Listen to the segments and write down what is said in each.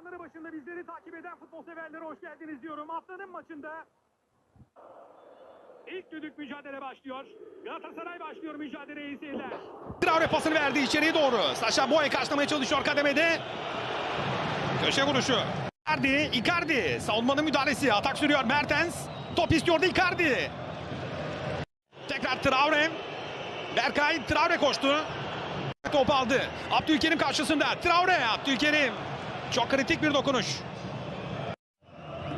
Ekranları başında bizleri takip eden futbol severlere hoş geldiniz diyorum. Haftanın maçında ilk düdük mücadele başlıyor. Galatasaray başlıyor mücadeleye iyi seyirler. Traore pasını verdi içeriye doğru. Saşa Boy karşılamaya çalışıyor kademede. Köşe vuruşu. Icardi, Icardi. Savunmanın müdahalesi. Atak sürüyor Mertens. Top istiyordu Icardi. Tekrar Traore. Berkay Traore koştu. Top aldı. Abdülkerim karşısında. Traore, Abdülkerim. Çok kritik bir dokunuş.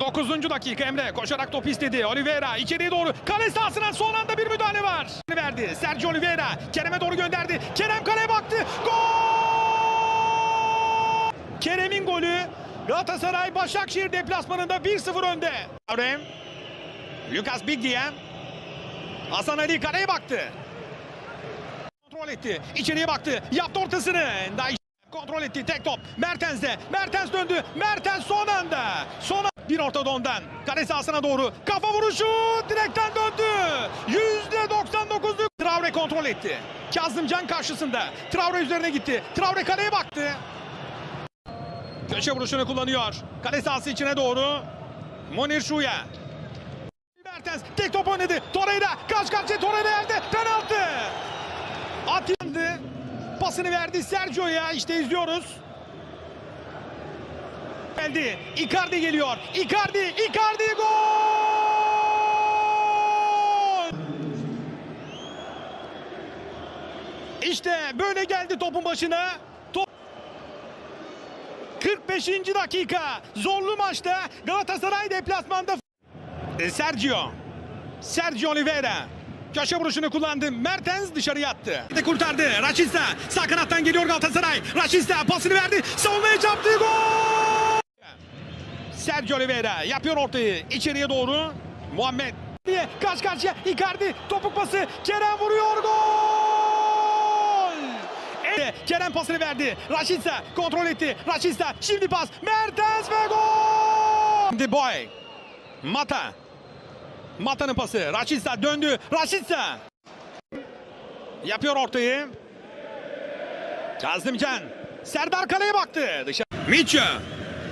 9. dakika Emre koşarak top istedi. Oliveira içeriye doğru. Kale sahasına son anda bir müdahale var. Verdi. Sergio Oliveira Kerem'e doğru gönderdi. Kerem kaleye baktı. Gol! Kerem'in golü Galatasaray Başakşehir deplasmanında 1-0 önde. Traore. Lucas Biglia. Hasan Ali kaleye baktı. Kontrol etti. İçeriye baktı. Yaptı ortasını. Kontrol etti. Tek top. Mertens'de. Mertens döndü. Mertens son anda. Son bir orta dondan. Kale sahasına doğru. Kafa vuruşu. Direkten döndü. %99'luk. Traore kontrol etti. Kazımcan karşısında. Traore üzerine gitti. Traore kaleye baktı. Köşe vuruşunu kullanıyor. Kale sahası içine doğru. Monir Şuya. Mertens tek top oynadı. Torreira karşı karşıya Torreira yerde. Penaltı. Pasını verdi Sergio'ya. İşte izliyoruz. Geldi. Icardi geliyor. Icardi, Icardi gol! İşte böyle geldi topun başına. Top 45. dakika. Zorlu maçta Galatasaray deplasmanda Sergio. Sergio Oliveira. Köşe vuruşunu kullandı. Mertens dışarıya attı. De kurtardı. Raşitsa sağ kanattan geliyor Galatasaray. Raşitsa pasını verdi. Savunmaya çarptı. Gol! Sergio Oliveira yapıyor ortayı. içeriye doğru. Muhammed diye karşı karşıya Icardi topuk pası. Kerem vuruyor. Gol! Evet, Kerem pasını verdi. Raşitsa kontrol etti. Raşitsa şimdi pas. Mertens ve gol! Şimdi Boy. Mata. Mata'nın pası. Raşitsa döndü. Raşitsa. Yapıyor ortayı. Kazımcan. Serdar kaleye baktı. Dışarı. Mitcha.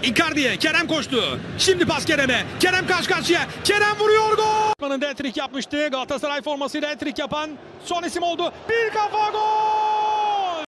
Icardi'ye. Kerem koştu. Şimdi pas Kerem'e. Kerem karşı karşıya. Kerem vuruyor gol. Manın hat-trick yapmıştı. Galatasaray formasıyla hat-trick yapan son isim oldu. Bir kafa gol.